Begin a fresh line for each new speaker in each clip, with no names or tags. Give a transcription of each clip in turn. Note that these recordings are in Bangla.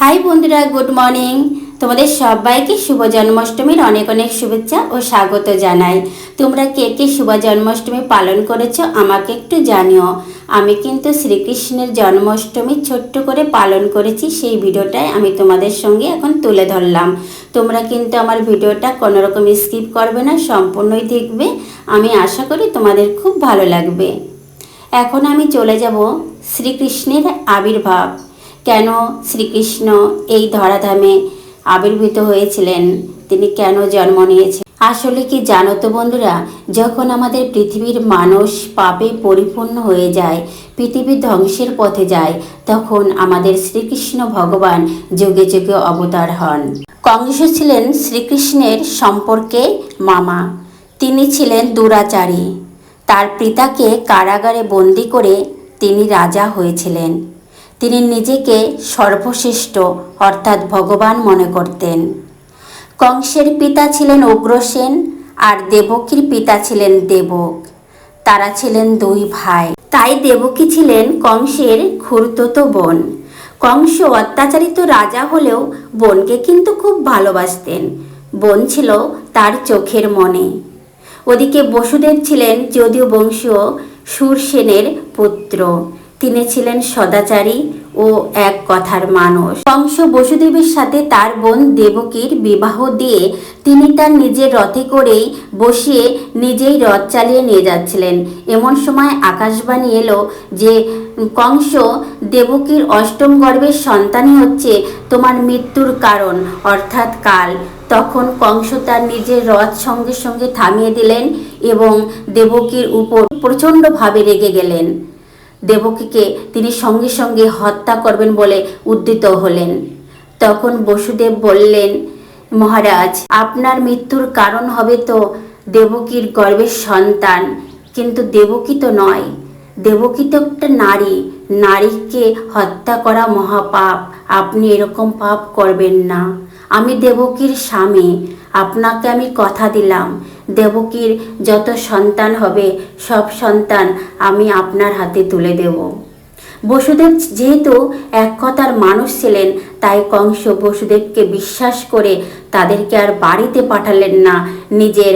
হাই বন্ধুরা গুড মর্নিং তোমাদের সবাইকে শুভ জন্মাষ্টমীর অনেক অনেক শুভেচ্ছা ও স্বাগত জানাই তোমরা কে কে শুভ জন্মাষ্টমী পালন করেছো আমাকে একটু জানিও আমি কিন্তু শ্রীকৃষ্ণের জন্মাষ্টমী ছোট্ট করে পালন করেছি সেই ভিডিওটাই আমি তোমাদের সঙ্গে এখন তুলে ধরলাম তোমরা কিন্তু আমার ভিডিওটা কোনোরকম স্কিপ করবে না সম্পূর্ণই দেখবে আমি আশা করি তোমাদের খুব ভালো লাগবে এখন আমি চলে যাব শ্রীকৃষ্ণের আবির্ভাব কেন শ্রীকৃষ্ণ এই ধরাধামে আবির্ভূত হয়েছিলেন তিনি কেন জন্ম নিয়েছেন আসলে কি জানো তো বন্ধুরা যখন আমাদের পৃথিবীর মানুষ পাপে পরিপূর্ণ হয়ে যায় পৃথিবী ধ্বংসের পথে যায় তখন আমাদের শ্রীকৃষ্ণ ভগবান যুগে যুগে অবতার হন কংস ছিলেন শ্রীকৃষ্ণের সম্পর্কে মামা তিনি ছিলেন দুরাচারী তার পিতাকে কারাগারে বন্দি করে তিনি রাজা হয়েছিলেন তিনি নিজেকে সর্বশ্রেষ্ঠ অর্থাৎ ভগবান মনে করতেন কংসের পিতা ছিলেন উগ্রসেন আর দেবকীর পিতা ছিলেন দেবক তারা ছিলেন দুই ভাই তাই দেবকী ছিলেন কংসের খুরতত বোন কংস অত্যাচারিত রাজা হলেও বোনকে কিন্তু খুব ভালোবাসতেন বোন ছিল তার চোখের মনে ওদিকে বসুদেব ছিলেন যদিও বংশীয় সুরসেনের পুত্র তিনি ছিলেন সদাচারী ও এক কথার মানুষ কংস বসুদেবের সাথে তার বোন দেবকীর বিবাহ দিয়ে তিনি তার নিজের রথে করেই বসিয়ে নিজেই রথ চালিয়ে নিয়ে যাচ্ছিলেন এমন সময় আকাশবাণী এলো যে কংস দেবকীর অষ্টম গর্ভের সন্তানই হচ্ছে তোমার মৃত্যুর কারণ অর্থাৎ কাল তখন কংস তার নিজের রথ সঙ্গে সঙ্গে থামিয়ে দিলেন এবং দেবকীর উপর প্রচণ্ডভাবে রেগে গেলেন দেবকীকে তিনি সঙ্গে সঙ্গে হত্যা করবেন বলে উদ্দিত হলেন তখন বসুদেব বললেন মহারাজ আপনার মৃত্যুর কারণ হবে তো দেবকীর গর্বের সন্তান কিন্তু দেবকী তো নয় দেবকী তো একটা নারী নারীকে হত্যা করা মহাপাপ আপনি এরকম পাপ করবেন না আমি দেবকীর স্বামী আপনাকে আমি কথা দিলাম দেবকীর যত সন্তান হবে সব সন্তান আমি আপনার হাতে তুলে দেব বসুদেব যেহেতু এক কথার মানুষ ছিলেন তাই কংস বসুদেবকে বিশ্বাস করে তাদেরকে আর বাড়িতে পাঠালেন না নিজের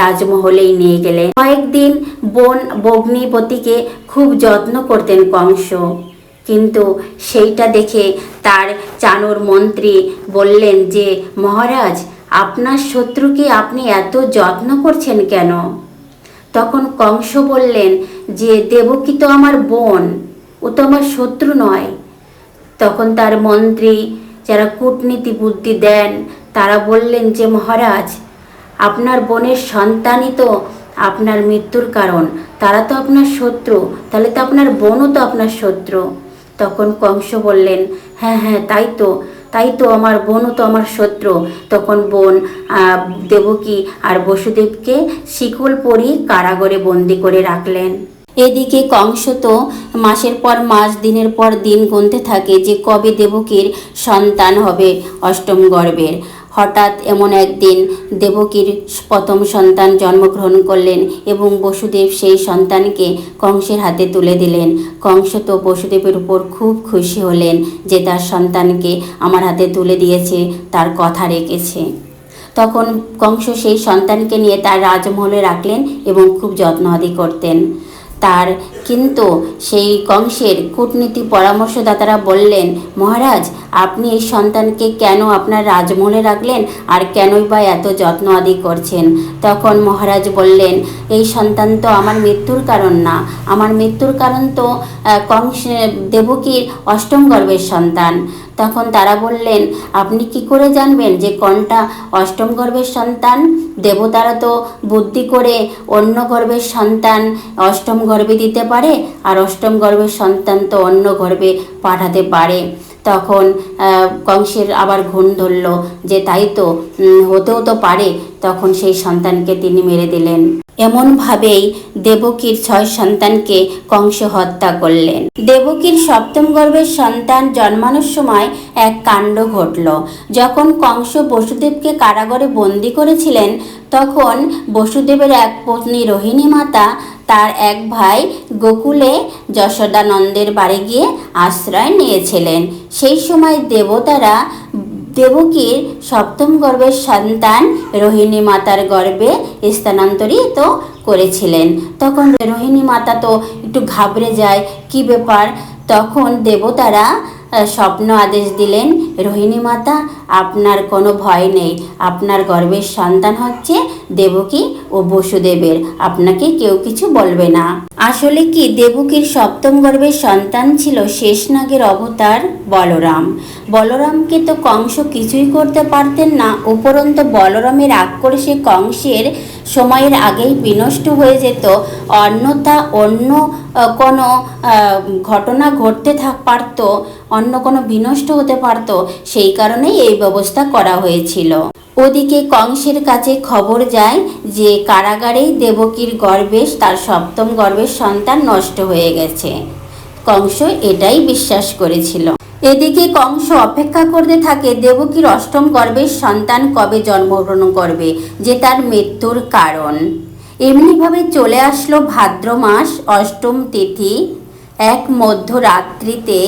রাজমহলেই নিয়ে গেলেন কয়েকদিন বোন বগ্নিপতিকে খুব যত্ন করতেন কংস কিন্তু সেইটা দেখে তার চানুর মন্ত্রী বললেন যে মহারাজ আপনার শত্রুকে আপনি এত যত্ন করছেন কেন তখন কংস বললেন যে দেবকী তো আমার বোন ও তো আমার শত্রু নয় তখন তার মন্ত্রী যারা কূটনীতি বুদ্ধি দেন তারা বললেন যে মহারাজ আপনার বোনের সন্তানই তো আপনার মৃত্যুর কারণ তারা তো আপনার শত্রু তাহলে তো আপনার বোনও তো আপনার শত্রু তখন কংস বললেন হ্যাঁ হ্যাঁ তাই তো তাই তো আমার বোনও তো আমার শত্রু তখন বোন দেবকী আর বসুদেবকে শিকল পরি কারাগরে বন্দি করে রাখলেন এদিকে কংস তো মাসের পর মাস দিনের পর দিন গুনতে থাকে যে কবে দেবকীর সন্তান হবে অষ্টম গর্ভের হঠাৎ এমন একদিন দেবকীর প্রথম সন্তান জন্মগ্রহণ করলেন এবং বসুদেব সেই সন্তানকে কংসের হাতে তুলে দিলেন কংস তো বসুদেবের উপর খুব খুশি হলেন যে তার সন্তানকে আমার হাতে তুলে দিয়েছে তার কথা রেখেছে তখন কংস সেই সন্তানকে নিয়ে তার রাজমহলে রাখলেন এবং খুব আদি করতেন তার কিন্তু সেই কংসের কূটনীতি পরামর্শদাতারা বললেন মহারাজ আপনি এই সন্তানকে কেন আপনার রাজমহলে রাখলেন আর কেনই বা এত যত্ন আদি করছেন তখন মহারাজ বললেন এই সন্তান তো আমার মৃত্যুর কারণ না আমার মৃত্যুর কারণ তো কংস দেবকীর অষ্টম গর্বের সন্তান তখন তারা বললেন আপনি কি করে জানবেন যে কোনটা অষ্টম গর্বের সন্তান দেবতারা তো বুদ্ধি করে অন্য গর্বের সন্তান অষ্টম গর্বে দিতে পারে আর অষ্টম গর্বের সন্তান তো অন্য গর্বে পাঠাতে পারে তখন কংসের আবার ঘুণ ধরল যে তাই তো হতেও তো পারে তখন সেই সন্তানকে তিনি মেরে দিলেন এমনভাবেই দেবকীর ছয় সন্তানকে কংস হত্যা করলেন দেবকীর সপ্তম গর্ভের সন্তান জন্মানোর সময় এক কাণ্ড ঘটল যখন কংস বসুদেবকে কারাগারে বন্দি করেছিলেন তখন বসুদেবের এক পত্নী রোহিণী মাতা তার এক ভাই গোকুলে যশোদানন্দের বাড়ি গিয়ে আশ্রয় নিয়েছিলেন সেই সময় দেবতারা দেবকীর সপ্তম গর্ভের সন্তান রোহিণী মাতার গর্ভে স্থানান্তরিত করেছিলেন তখন রোহিণী মাতা তো একটু ঘাবড়ে যায় কি ব্যাপার তখন দেবতারা স্বপ্ন আদেশ দিলেন রোহিণী মাতা আপনার কোনো ভয় নেই আপনার গর্বের সন্তান হচ্ছে দেবকী ও বসুদেবের আপনাকে কেউ কিছু বলবে না আসলে কি দেবকীর সপ্তম গর্ভের সন্তান ছিল শেষনাগের অবতার বলরাম বলরামকে তো কংস কিছুই করতে পারতেন না উপরন্ত বলরামের আক্রোশে কংসের সময়ের আগেই বিনষ্ট হয়ে যেত অন্যতা অন্য কোনো ঘটনা ঘটতে থাক পারত অন্য কোনো বিনষ্ট হতে পারত সেই কারণেই এই ব্যবস্থা করা হয়েছিল ওদিকে কংসের কাছে খবর যায় যে কারাগারেই দেবকীর গর্বেশ তার সপ্তম গর্বের সন্তান নষ্ট হয়ে গেছে কংস এটাই বিশ্বাস করেছিল এদিকে কংস অপেক্ষা করতে থাকে দেবকীর অষ্টম গর্ভের সন্তান কবে জন্মগ্রহণ করবে যে তার মৃত্যুর কারণ এমনিভাবে চলে আসলো ভাদ্র মাস অষ্টম তিথি এক মধ্যরাত্রিতে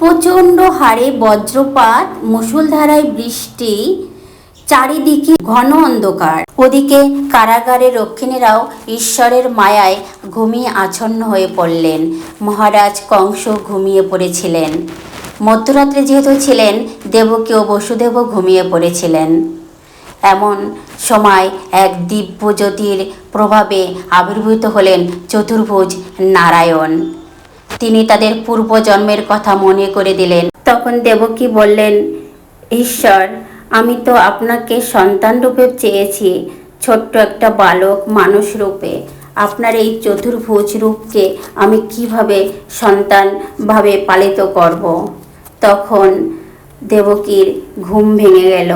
প্রচণ্ড হারে বজ্রপাত মুসুলধারায় বৃষ্টি চারিদিকে ঘন অন্ধকার ওদিকে কারাগারে রক্ষিণীরাও ঈশ্বরের মায়ায় ঘুমিয়ে আচ্ছন্ন হয়ে পড়লেন মহারাজ কংস ঘুমিয়ে পড়েছিলেন মধ্যরাত্রে যেহেতু ছিলেন দেবকে ও বসুদেব ঘুমিয়ে পড়েছিলেন এমন সময় এক দিব্য জ্যোতির প্রভাবে আবির্ভূত হলেন চতুর্ভুজ নারায়ণ তিনি তাদের পূর্বজন্মের কথা মনে করে দিলেন তখন দেবকী বললেন ঈশ্বর আমি তো আপনাকে সন্তান রূপে চেয়েছি ছোট্ট একটা বালক মানুষ রূপে আপনার এই চতুর্ভুজ রূপকে আমি কিভাবে সন্তানভাবে পালিত করব। তখন দেবকীর ঘুম ভেঙে গেল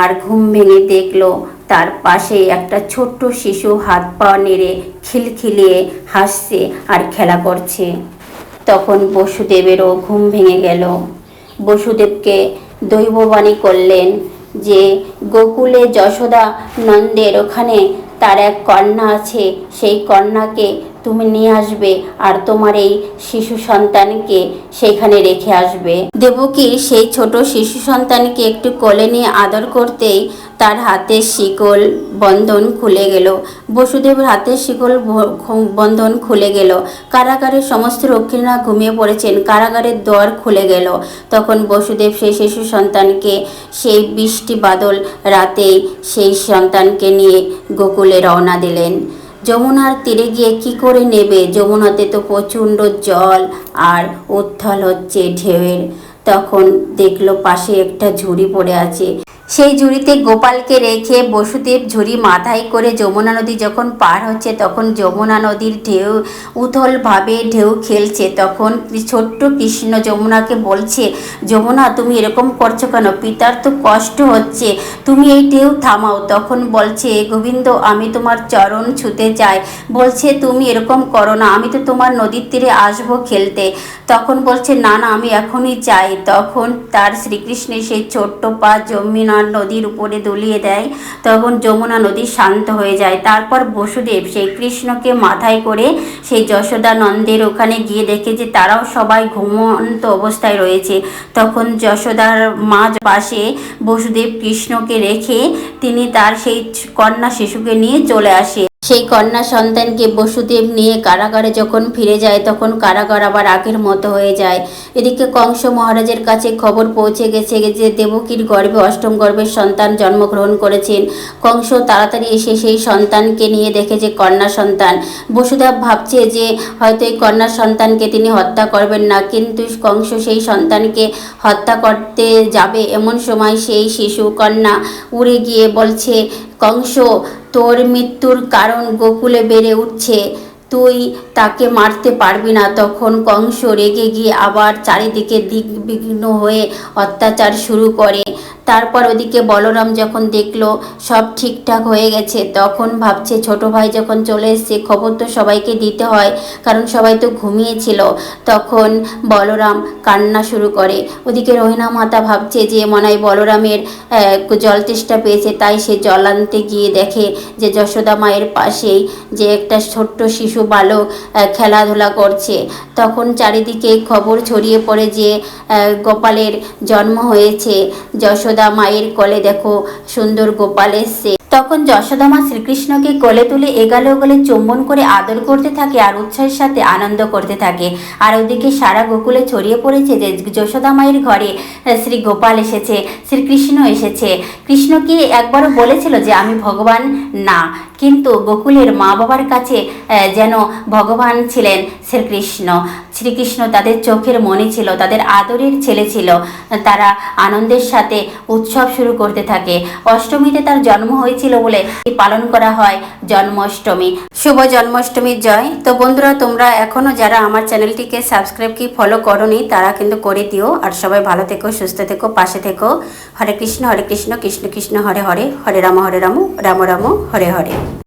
আর ঘুম ভেঙে দেখল তার পাশে একটা ছোট্ট শিশু হাত পা নেড়ে খিলখিলিয়ে হাসছে আর খেলা করছে তখন বসুদেবেরও ঘুম ভেঙে গেল বসুদেবকে দৈববাণী করলেন যে গোকুলে যশোদা নন্দের ওখানে তার এক কন্যা আছে সেই কন্যাকে তুমি নিয়ে আসবে আর তোমার এই শিশু সন্তানকে সেখানে রেখে আসবে দেবকী সেই ছোট শিশু সন্তানকে একটু কোলে নিয়ে আদর করতেই তার হাতের শিকল বন্ধন খুলে গেল বসুদেবের হাতের শিকল বন্ধন খুলে গেল কারাগারের সমস্ত রক্ষীরা ঘুমিয়ে পড়েছেন কারাগারের দর খুলে গেল তখন বসুদেব সেই শিশু সন্তানকে সেই বৃষ্টি বাদল রাতেই সেই সন্তানকে নিয়ে গোকুলে রওনা দিলেন যমুনার তীরে গিয়ে কি করে নেবে যমুনাতে তো প্রচণ্ড জল আর উত্থল হচ্ছে ঢেউয়ের তখন দেখলো পাশে একটা ঝুড়ি পড়ে আছে সেই ঝুড়িতে গোপালকে রেখে বসুদেব ঝুড়ি মাথায় করে যমুনা নদী যখন পার হচ্ছে তখন যমুনা নদীর ঢেউ উথলভাবে ঢেউ খেলছে তখন ছোট্ট কৃষ্ণ যমুনাকে বলছে যমুনা তুমি এরকম করছো কেন পিতার তো কষ্ট হচ্ছে তুমি এই ঢেউ থামাও তখন বলছে গোবিন্দ আমি তোমার চরণ ছুতে চাই বলছে তুমি এরকম করো না আমি তো তোমার নদীর তীরে আসবো খেলতে তখন বলছে না না আমি এখনই চাই তখন তার শ্রীকৃষ্ণের সেই ছোট্ট পা জমিনা নদীর উপরে দলিয়ে দেয় তখন যমুনা নদী শান্ত হয়ে যায় তারপর বসুদেব সেই কৃষ্ণকে মাথায় করে সেই যশোদা নন্দের ওখানে গিয়ে দেখে যে তারাও সবাই ঘুমন্ত অবস্থায় রয়েছে তখন যশোদার মাঝ পাশে বসুদেব কৃষ্ণকে রেখে তিনি তার সেই কন্যা শিশুকে নিয়ে চলে আসে সেই কন্যা সন্তানকে বসুদেব নিয়ে কারাগারে যখন ফিরে যায় তখন কারাগার আবার আগের মতো হয়ে যায় এদিকে কংস মহারাজের কাছে খবর পৌঁছে গেছে যে দেবকীর গর্ভে অষ্টম গর্ভের সন্তান জন্মগ্রহণ করেছেন কংস তাড়াতাড়ি এসে সেই সন্তানকে নিয়ে দেখে যে কন্যা সন্তান বসুদেব ভাবছে যে হয়তো এই কন্যা সন্তানকে তিনি হত্যা করবেন না কিন্তু কংস সেই সন্তানকে হত্যা করতে যাবে এমন সময় সেই শিশু কন্যা উড়ে গিয়ে বলছে কংস তোর মৃত্যুর কারণ গোকুলে বেড়ে উঠছে তুই তাকে মারতে পারবি না তখন কংস রেগে গিয়ে আবার চারিদিকে দিক বিঘ্ন হয়ে অত্যাচার শুরু করে তারপর ওদিকে বলরাম যখন দেখলো সব ঠিকঠাক হয়ে গেছে তখন ভাবছে ছোট ভাই যখন চলে এসছে খবর তো সবাইকে দিতে হয় কারণ সবাই তো ঘুমিয়েছিল তখন বলরাম কান্না শুরু করে ওদিকে রহিনা মাতা ভাবছে যে মনে হয় বলরামের জল তেষ্টা পেয়েছে তাই সে জল আনতে গিয়ে দেখে যে যশোদা মায়ের পাশেই যে একটা ছোট্ট শিশু বালক খেলাধুলা করছে তখন চারিদিকে খবর ছড়িয়ে পড়ে যে গোপালের জন্ম হয়েছে যশোদা যশোদা মায়ের কলে দেখো সুন্দর গোপাল এসছে তখন যশোদামা শ্রীকৃষ্ণকে গলে তুলে এগালে ওগলে চুম্বন করে আদর করতে থাকে আর উৎসাহের সাথে আনন্দ করতে থাকে আর ওদিকে সারা গোকুলে ছড়িয়ে পড়েছে যে যশোদামায়ের ঘরে শ্রী গোপাল এসেছে শ্রীকৃষ্ণ এসেছে কৃষ্ণ কি একবারও বলেছিল যে আমি ভগবান না কিন্তু গোকুলের মা বাবার কাছে যেন ভগবান ছিলেন শ্রীকৃষ্ণ শ্রীকৃষ্ণ তাদের চোখের মনে ছিল তাদের আদরের ছেলে ছিল তারা আনন্দের সাথে উৎসব শুরু করতে থাকে অষ্টমীতে তার জন্ম হয়ে হয়েছিল বলে পালন করা হয় জন্মাষ্টমী শুভ জন্মাষ্টমীর জয় তো বন্ধুরা তোমরা এখনও যারা আমার চ্যানেলটিকে সাবস্ক্রাইব কি ফলো করনি তারা কিন্তু করে দিও আর সবাই ভালো থেকো সুস্থ থেকো পাশে থেকো হরে কৃষ্ণ হরে কৃষ্ণ কৃষ্ণ কৃষ্ণ হরে হরে হরে রাম হরে রাম রাম রাম হরে হরে